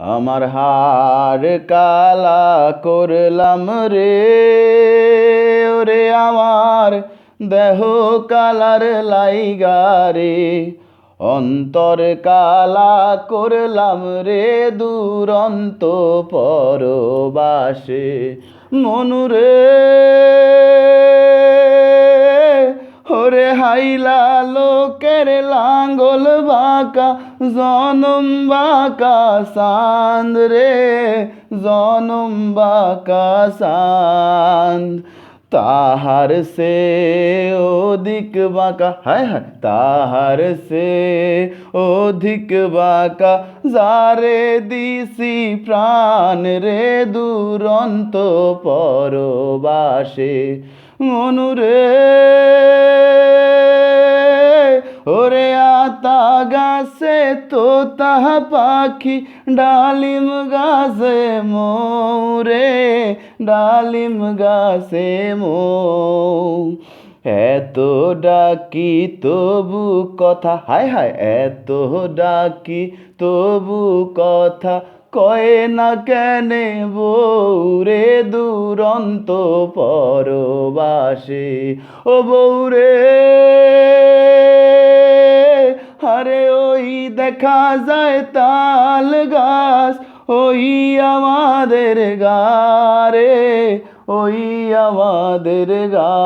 আমার হার কালা করলাম রে, ওরে আমার দেহ কালার লাইগারে অন্তর কালা করলাম রে, দুরন্ত পরবাসে মনুরে ওরে হাইলা লোকের লাঙ্গল বাঁকা জনম বাঁকা সান্দ রে জনম বাঁকা সান্দ তাহার সে অধিক বাঁকা, হায় হায়, তাহার সে অধিক বাঁকা। যারে দিছি প্রাণ রে দুরন্ত পরবাসে মনুরে আতা গাছে তো তাহা পাখি, ডালিম গাছে মোরে, ডালিম গাছে মৌ। এত ডাকি তবু কথা, হায় হায়, এত ডাকি তবু কথা, কয়ে না কেনে বৌরে দুরন্ত পরবাসে? ও বৌরে! আরে ওই দেখা যায় তাল গাছ, ওই আমাদের গারে, ওই আমাদের গা।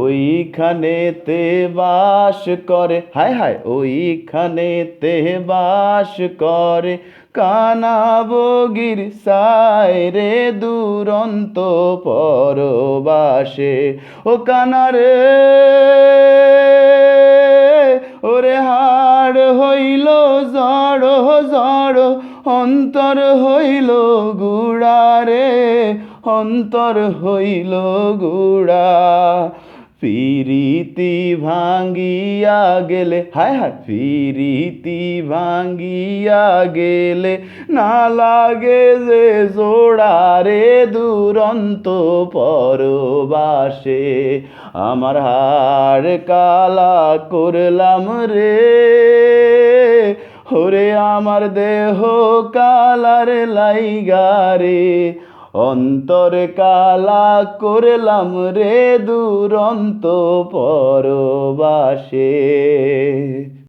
ওইখানেতে বাস করে হায় হায় ওইখানেতে বাস করে কানা বগির সায় রে দুরন্ত পরবাসে। ও কানারে ওরে হাড় হইল জড় জড় অন্তর হইল গুড়ারে অন্তর হইল গুড়া। পিরিতি ভাঙ্গিয়া গেলে, হায় হায় পিরিতি ভাঙ্গিয়া গেলে না লাগে যে জোড়ারে দুরন্ত পরবাসে। আমার হার কালা করলাম রে, ওরে আমার দেহ কালার লাইগারে অন্তর কালা করলাম রে দুরন্ত পরবাসে।